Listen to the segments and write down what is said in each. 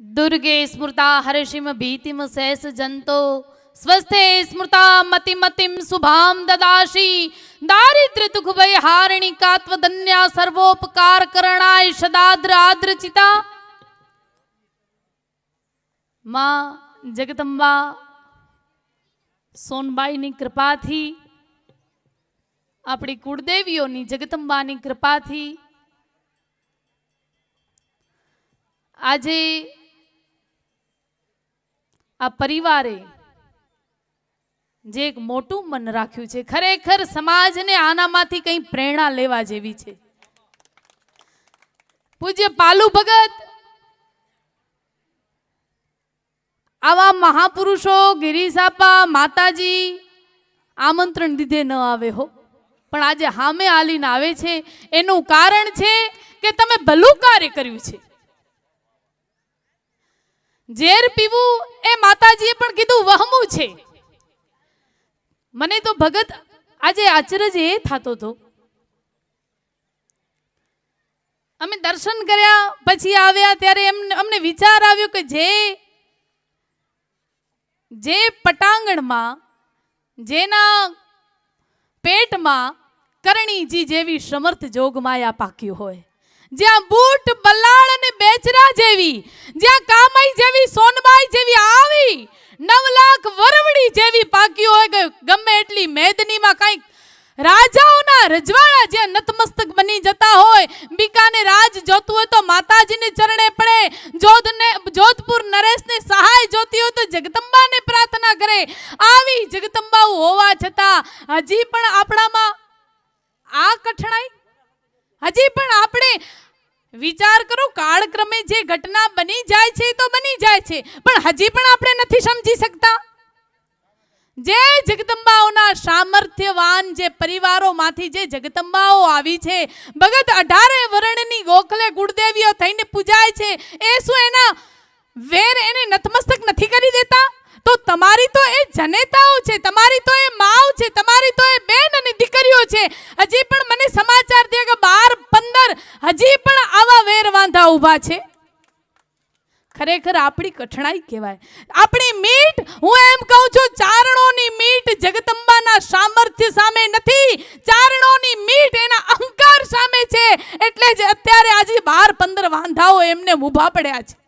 દુર્ગે સ્મૃતા હરષિમ ભીતિમ શેષ જંતો સ્વસ્થે સ્મૃતા મતિમતિમ શુભામ દદાશી દારિદ્ર દુઃખ ભય હારણી કાત્વદન્યા સર્વોપકાર કરણાય સદાદ્ર આદ્રચિતા માં જગદંબા સોનબાઈની કૃપાથી આપણી કુળદેવીઓની જગદંબાની કૃપાથી આજે આ પરિવારે જે એક મોટું મન રાખ્યું છે, ખરેખર સમાજને આનામાંથી કંઈ પ્રેરણા લેવા જેવી છે. પૂજ્ય પાલુ ભગત, આવા મહાપુરુષો ગિરીસાપા માતાજી આમંત્રણ દીધે ન આવે હો. પણ આજે હામે આલીને આવે છે. એનું કારણ છે કે તમે ભલું કાર્ય કર્યું છે. ઝેર પીવું એ માતાજીએ પણ કીધું, વહમું છે. મને તો ભગત આજે અચરજ એ થતો હતો. અમે દર્શન કર્યા, પછી આવ્યા ત્યારે અમને વિચાર આવ્યો કે જે જે પટાંગણમાં, જેના પેટમાં કરણીજી જેવી સમર્થ જોગમાયા પાક્યું હોય, જ્યાં બૂટ બલાળ બેચરા જેવી, જ્યાં કામાઈ જેવી, સોનબાઈ જેવી આવી, નવ લાખ વરવડી જેવી પાકી હોય કે ગમે એટલી મેદનીમાં કંઈક રાજાઓના રજવાડા જ્યાં નતમસ્તક બની જતા હોય, બીકાને રાજ જોતું હોય તો માતાજીને ચરણે પડે. જોધને, જોધપુર નરેશને સહાય જોતી હોય તો જગદંબાને પ્રાર્થના કરે. આવી જગદંબાઓ હોવા છતાં હજી પણ આપણામાં આ કઠણાઈ? હજી પણ આપણે વિચાર કરો, કાળક્રમે જે ઘટના બની જાય છે તો બની જાય છે, પણ હજી પણ આપણે નથી સમજી શકતા. જે જગદંબાઓના સામર્થ્યવાન જે પરિવારોમાંથી જે જગદંબાઓ આવી છે, ભગત અઢારે વર્ણની ગોખલે કુળદેવીઓ થઈને પૂજાય છે, એ શું એના વેર એને નતમસ્તક નથી કરી દેતા? તો તમારી તો એ જનેતાઓ છે, તમારી તો એ માવ છે, તમારી તો એ બેન અને દીકરીઓ છે. હજી પણ મને સમાચાર થયા કે બાર, પંદર, હજી પણ આવા વેર વાંધા ઊભા છે. ખરેખર આપણી કઠણાઈ કહેવાય. આપણી મીટ, હું એમ કહું છું, ચારણોની મીટ જગદંબાના સામર્થ્ય સામે નથી. ચારણોની મીટ એના અહંકાર સામે છે. એટલે જ અત્યારે આજે બાર, પંદર વાંધાઓ એમને ઊભા પડ્યા છે.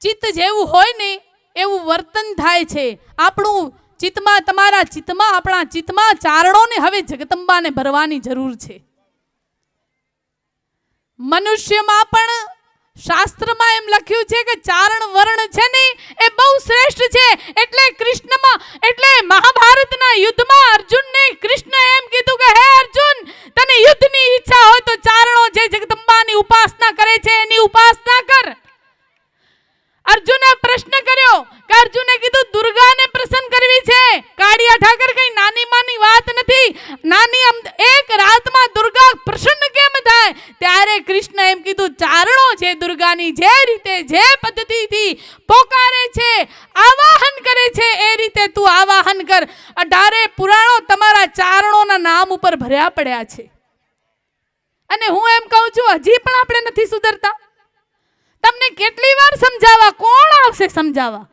ચિત્ત જેવું હોય ને, એવું વર્તન થાય છે. આપણું ચિત્તમાં, તમારા ચિત્તમાં, આપણા ચિત્તમાં ચારણોને હવે જગદંબાને ભરવાની જરૂર છે. મનુષ્યમાં પણ શાસ્ત્રમાં એમ લખ્યું છે કે ચારણ વર્ણ છે ને, એ બહુ શ્રેષ્ઠ છે. એટલે કૃષ્ણમાં, એટલે મહાભારતના યુદ્ધમાં અર્જુનને કૃષ્ણ એમ કીધું કે હે અર્જુન તને યુદ્ધની ઈચ્છા હોય તો ચારણો જે જગદંબાની ઉપાસના કરે છે એની ઉપાસના કર અર્જુને પ્રશ્ન કર્યો કે અર્જુને કીધું દુર્ગાને પ્રસન્ન કરવી છે કાળિયા ઠાકર કઈ નાની માની વાત નથી નાની અમ- એક રાતમાં દુર્ગા પ્રસન્ન કેમ થાય ત્યારે કૃષ્ણ એમ કીધું, ચારણો છે દુર્ગાની, જે રીતે જે પદ્ધતિથી પોકારે છે, આવાહન કરે છે, એ રીતે તું આવાહન કર. અઢારે પુરાણો તમારા ચારણોના નામ ઉપર ભર્યા પડ્યા છે. અને હું એમ કહું છું, હજી પણ આપણે નથી સુધરતા. તમને કેટલી વાર સમજાવવા, કોણ આવશે સમજાવવા?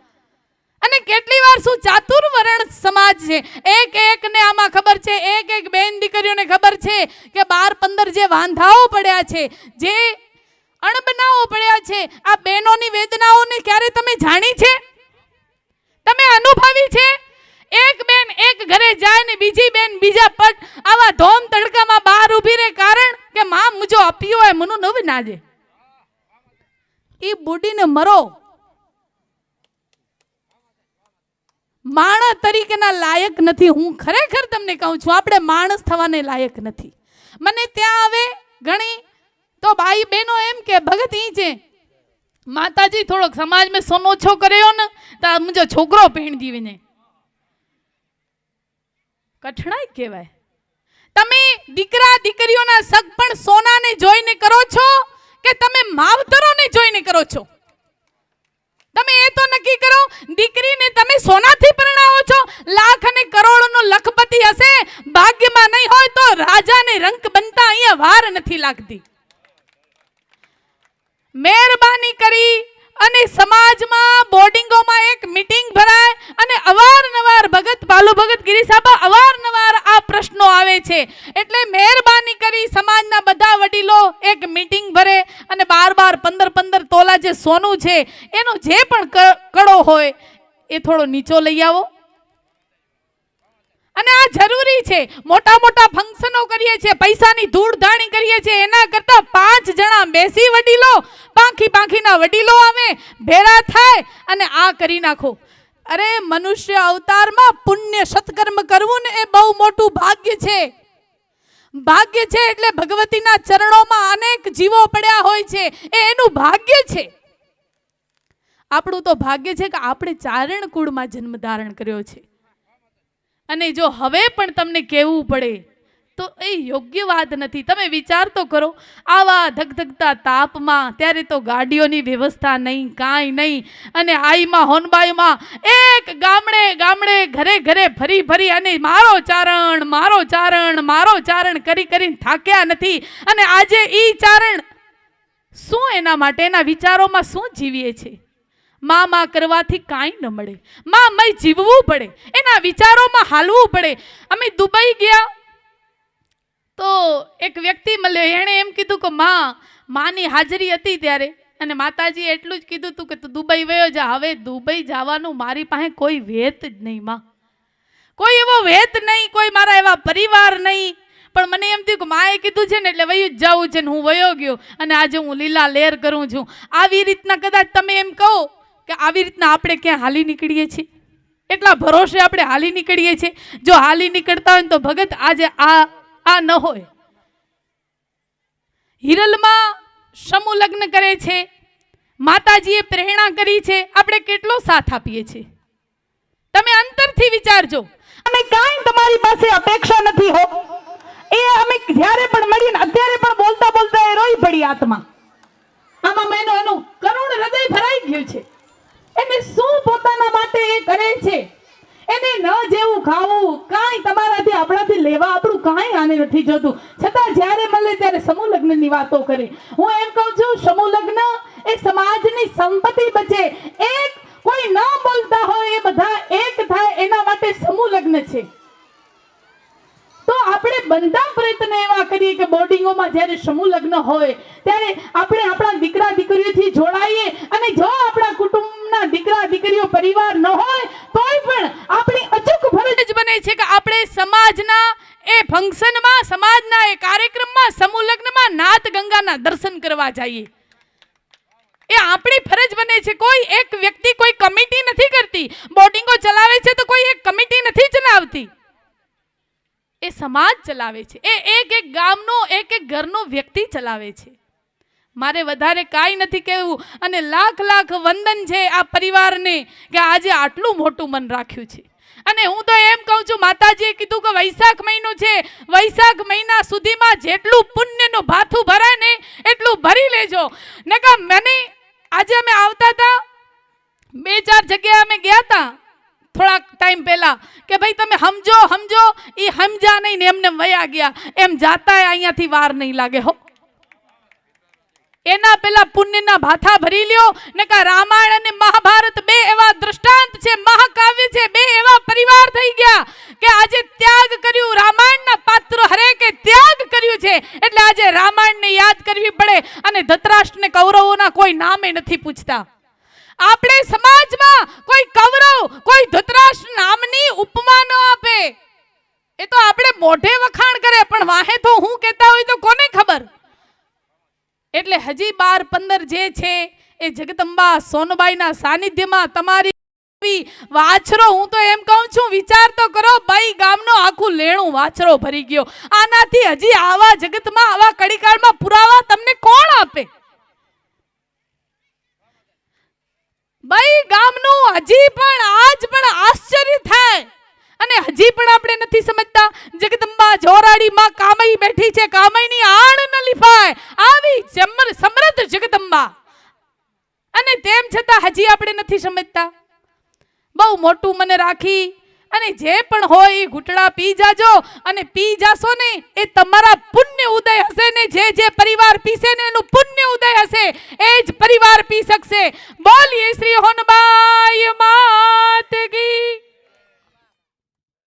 અને કેટલી વાર શું ચાતુર વરણ સમાજ છે? એક એક ને આમાં ખબર છે, એક એક બેન દીકરીઓને ખબર છે કે બાર પંદર જે વાંધાઓ પડ્યા છે, જે અણબનાઓ પડ્યા છે, આ બહેનોની વેદનાઓને ક્યારે તમે જાણી છે? તમે અનુભવી છે? એક બેન એક ઘરે જાય ને બીજી બેન બીજા પટ આવા ધોમ તડકામાં બહાર ઊભી રહે કારણ કે માં મુજો અપિયો હોય, મનું નવી ના દે એ બુડીને મરો. માણસ તરીકેના લાયક નથી. હું ખરેખર તમને કહું છું, આપણે માણસ થવાને લાયક નથી. મને ત્યાં આવે ઘણી તો ભાઈ બહેનો એમ કે, ભગત, ઈ છે માતાજી થોડોક સમાજ મેં સોનો છો કર્યો ને, તો મુજો છોકરો પહેણ વિને કઠણાઈ કહેવાય. તમે દીકરા, દીકરીઓના સગ પણ સોનાને જોઈને કરો છો કે તમે માવતરોને જોઈને કરો છો? તમે એ તો નક્કી કરો, દીકરીને તમે સોનાથી પરણાવો છો, લાખ અને કરોડનો લખપતિ હશે, ભાગ્યમાં નહીં હોય તો રાજાને રંક બનતા અહીંયા વાર નથી લાગતી. મહેરબાની કરી અને સમાજમાં બોર્ડિંગોમાં એક મીટિંગ ભરાય અને અવારનવાર ભગત ભાલુ ભગત ગિરી સાહેબ અવારનવાર આ પ્રશ્નો આવે છે. એટલે મહેરબાની કરી સમાજના બધા વડીલો એક મીટિંગ ભરે અને બાર બાર પંદર પંદર તોલા જે સોનું છે જે પણ કડો હોય એ થોડો નીચો લઈ આવો. અને આ જરૂરી છે. મોટા મોટા ફંક્શનો કરીએ છીએ, પૈસાની ધૂળ ધાણી કરીએ છીએ. એના કરતા પાંચ જણા બેસી વડીલો, પાંખી પાંખીના વડીલો આવે, ભેળા થાય અને આ કરી નાખો. અરે, મનુષ્ય અવતારમાં પુણ્ય સત્કર્મ કરવું ને એ બહુ મોટું ભાગ્ય છે. ભાગ્ય છે એટલે ભગવતીના ચરણોમાં અનેક જીવો પડ્યા હોય છે. એ એનું ભાગ્ય છે. આપણું તો ભાગ્ય છે કે આપણે ચારણ કુળમાં જન્મ ધારણ કર્યો છે. અને જો હવે પણ તમને કહેવું પડે, તો એ યોગ્ય વાત નથી. તમે વિચાર તો કરો, આવા ધગધગતા તાપમાં ત્યારે તો ગાડીઓની વ્યવસ્થા નહીં, કાંઈ નહીં. અને આઈમાં, હોનબાઈમાં એક ગામડે ગામડે ઘરે ઘરે ફરી ફરી અને મારો ચારણ મારો ચારણ મારો ચારણ કરી કરીને થાક્યા નથી. અને આજે એ ચારણ શું એના માટે એના વિચારોમાં શું જીવીએ છે માં માં કરવાથી કાંઈ ન મળે. માં મય જીવવું પડે, એના વિચારોમાં હાલવું પડે. અમે દુબઈ ગયા તો એક વ્યક્તિ મળ્યો, એણે એમ કીધું કે, માં, માની હાજરી હતી ત્યારે. અને માતાજીએ એટલું જ કીધું હતું કે, તું દુબઈ વયો જા, હવે દુબઈ જવાનું મારી પાસે કોઈ વેત જ નહીં, માં. કોઈ એવો વેત નહીં, કોઈ મારા એવા પરિવાર નહીં. પણ મને એમ થયું કે, માએ કીધું છે ને, એટલે વયું જ જવું છે ને, હું વયો ગયો અને આજે હું લીલા લેર કરું છું. આવી રીતના કદાચ તમે એમ કહો કે આવી રીતના આપણે ક્યાં હાલી નીકળીએ છીએ? એટલા ભરોસે આપણે હાલી નીકળીએ છીએ. જો હાલી નીકળતા હોય તો ભગત આજે આ આ ન હોય. હિરલમાં સમૂહ લગ્ન કરે છે. માતાજીએ પ્રેરણા કરી છે. આપણે કેટલો સાથ આપીએ છીએ. તમે અંતરથી વિચારજો. અમે કાંઈ તમારી પાસે અપેક્ષા નથી હો. એ અમે જ્યારે પણ મળીને અત્યારે પણ બોલતા બોલતા એ રોઈ પડી આત્મા. આમાં મેનો એનું કરુણ હૃદય ભરાઈ ગયું છે. કરે છે. એને ન જેવું ખાવું, કાંઈ તમારાથી આપણાથી લેવા આપણું કાંઈ આને નથી જોતું. છતાં જ્યારે મળે ત્યારે સમૂહ લગ્નની વાતો કરી. હું એમ કહું છું સમૂહ લગ્ન એ સમાજની સંપત્તિ બચે. એક કોઈ ન બોલતા હોય એ બધા એક થાય એના માટે સમૂહ લગ્ન છે. બધા પ્રયત્ન એવા કરીએ કે બોર્ડિંગોમાં જ્યારે સમૂહ લગ્ન હોય, ત્યારે આપણે આપણા દીકરા દીકરીઓથી જોડાઈએ અને જો આપણા કુટુંબના દીકરા દીકરીઓ પરિવાર ન હોય, તોય પણ આપણી અચૂક ફરજ બને છે કે આપણે સમાજના એ ફંક્શનમાં, સમાજના એ કાર્યક્રમમાં, સમૂહ લગ્નમાં નાત ગંગાના દર્શન કરવા જઈએ. એ આપણી ફરજ બને છે. કોઈ એક વ્યક્તિ કોઈ કમિટી નથી કરતી. બોર્ડિંગો ચલાવે છે તો કોઈ એક કમિટી નથી ચલાવતી. એ સમાજ ચલાવે છે. એ એક એક ગામનો, એક એક ઘરનો વ્યક્તિ ચલાવે છે. મારે વધારે કાંઈ નથી કહેવું. અને લાખ લાખ વંદન છે આ પરિવારને કે આજે આટલું મોટું મન રાખ્યું છે. અને હું તો એમ કહું છું, માતાજીએ કીધું કે વૈશાખ મહિનો છે. વૈશાખ મહિના સુધીમાં જેટલું પુણ્યનું ભાથું ભરાય ને એટલું ભરી લેજો. ને મને, આજે અમે આવતા હતા, બે ચાર જગ્યાએ અમે ગયા હતા. ટાઈમ પહેલા કે ભાઈ તમે સમજો સમજો એ સમજ્યા નહીં ને એમને વયા ગયા. એમ જાતા અહીંયાથી વાર નહીં લાગે, હો. એના પેલા પુણ્યના ભાથા ભરી લ્યો. ને કા રામાયણ અને મહાભારત બે એવા દ્રષ્ટાંત છે, મહાકાવ્ય છે, બે એવા પરિવાર થઈ ગયા કે આજે ત્યાગ કર્યું રામાયણના પાત્ર હરેકે ત્યાગ કર્યું છે. એટલે આજે રામાયણને યાદ કરવી પડે અને ધતરાષ્ટ્રને કૌરવોના કોઈ નામે નથી પૂછતા. આપણે સમાજમાં કોઈ કૌરવ, કોઈ ધૃતરાષ્ટ્ર નામની ઉપમા ન આપે. એ તો આપણે મોઢે વખાણ કરે, પણ વાહે તો હું કહેતા હોય તો કોને ખબર? એટલે હજી બાર પંદર જે છે, એ જગદંબા સોનબાઈના સાનિધ્યમાં તમારી વાછરો, હું તો એમ કહું છું, વિચાર તો કરો, બાઈ ગામનો આખું લેણું વાછરો ભરી ગયો. આનાથી હજી આવા જગતમાં, આવા કડીકાળમાં પુરાવા તમને કોણ આપે? ભાઈ ગામનું હજી પણ આજ પણ આશ્ચર્ય થાય. અને હજી પણ આપણે નથી સમજતા જગદંબા જોરાડીમાં કામઈ બેઠી છે, કામઈની આણ ન લીફાય. આવી જમર સમૃદ્ધ જગદંબા. અને તેમ છતાં હજી આપણે નથી સમજતા. બહુ મોટું મને રાખી અને જે પણ હોય એ ઘૂંટડા પી જાજો અને પી જાશો ને એ તમારા પુણ્ય ઉદય હશે ને જે જે પરિવાર પીશે ને એનું પુણ્ય ઉદય હશે, એ જ પરિવાર પી શકશે. બોલીએ શ્રી હોનબાઈ માત કી